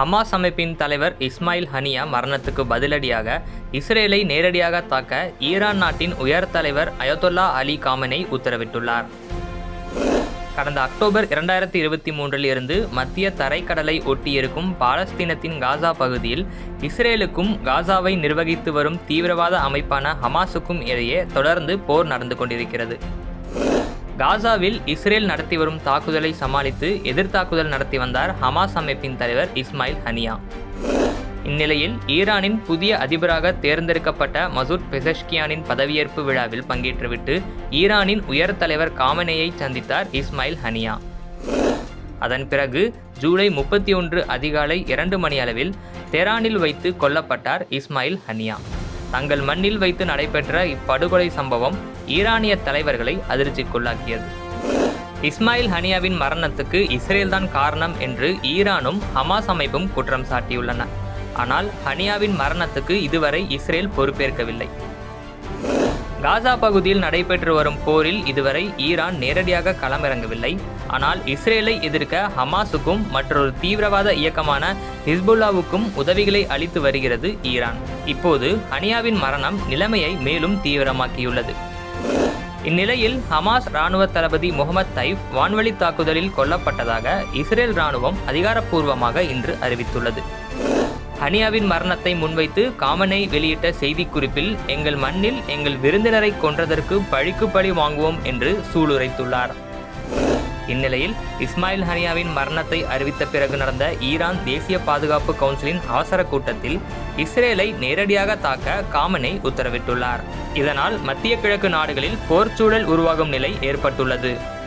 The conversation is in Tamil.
ஹமாஸ் அமைப்பின் தலைவர் இஸ்மாயில் ஹனியா மரணத்துக்கு பதிலடியாக இஸ்ரேலை நேரடியாக தாக்க ஈரான் நாட்டின் உயர் தலைவர் அயதொல்லா அலி காமனை உத்தரவிட்டுள்ளார். கடந்த அக்டோபர் இரண்டாயிரத்தி இருபத்தி மூன்றில் இருந்து மத்திய தரைக்கடலை ஒட்டியிருக்கும் பாலஸ்தீனத்தின் காசா பகுதியில் இஸ்ரேலுக்கும் காசாவை நிர்வகித்து வரும் தீவிரவாத அமைப்பான ஹமாஸுக்கும் இடையே தொடர்ந்து போர் நடந்து கொண்டிருக்கிறது. காசாவில் இஸ்ரேல் நடத்தி வரும் தாக்குதலை சமாளித்து எதிர்த்தாக்குதல் நடத்தி வந்தார் ஹமாஸ் அமைப்பின் தலைவர் இஸ்மாயில் ஹனியா. இந்நிலையில் ஈரானின் புதிய அதிபராக தேர்ந்தெடுக்கப்பட்ட மசூத் பெசஷ்கியானின் பதவியேற்பு விழாவில் பங்கேற்றுவிட்டு ஈரானின் உயர் தலைவர் காமனேயை சந்தித்தார் இஸ்மாயில் ஹனியா. அதன் பிறகு ஜூலை முப்பத்தி ஒன்று அதிகாலை இரண்டு மணி அளவில் தெரானில் வைத்து கொல்லப்பட்டார் இஸ்மாயில் ஹனியா. தங்கள் மண்ணில் வைத்து நடைபெற்ற இப்படுகொலை சம்பவம் ஈரானிய தலைவர்களை அதிர்ச்சிக்குள்ளாக்கியது. இஸ்மாயில் ஹனியாவின் மரணத்துக்கு இஸ்ரேல்தான் காரணம் என்று ஈரானும் ஹமாஸ் அமைப்பும் குற்றம் சாட்டியுள்ளன. ஆனால் ஹனியாவின் மரணத்துக்கு இதுவரை இஸ்ரேல் பொறுப்பேற்கவில்லை. காசா பகுதியில் நடைபெற்று வரும் போரில் இதுவரை ஈரான் நேரடியாக களமிறங்கவில்லை. ஆனால் இஸ்ரேலை எதிர்க்க ஹமாஸுக்கும் மற்றொரு தீவிரவாத இயக்கமான ஹிஸ்புல்லாவுக்கும் உதவிகளை அளித்து வருகிறது ஈரான். இப்போது ஹனியாவின் மரணம் நிலைமையை மேலும் தீவிரமாக்கியுள்ளது. இந்நிலையில் ஹமாஸ் ராணுவ தளபதி முகமது தைப் வான்வழி தாக்குதலில் கொல்லப்பட்டதாக இஸ்ரேல் ராணுவம் அதிகாரப்பூர்வமாக இன்று அறிவித்துள்ளது. ஹனியாவின் மரணத்தை முன்வைத்து காமனை வெளியிட்ட செய்திக்குறிப்பில் எங்கள் மண்ணில் எங்கள் விருந்தினரை கொன்றதற்கு பழிக்கு பழி வாங்குவோம் என்று சூளுரைத்துள்ளார். இந்நிலையில் இஸ்மாயில் ஹனியாவின் மரணத்தை அறிவித்த பிறகு நடந்த ஈரான் தேசிய பாதுகாப்பு கவுன்சிலின் அவசர கூட்டத்தில் இஸ்ரேலை நேரடியாக தாக்க காமனை உத்தரவிட்டுள்ளார். இதனால் மத்திய கிழக்கு நாடுகளில் போர்ச்சூழல் உருவாகும் நிலை ஏற்பட்டுள்ளது.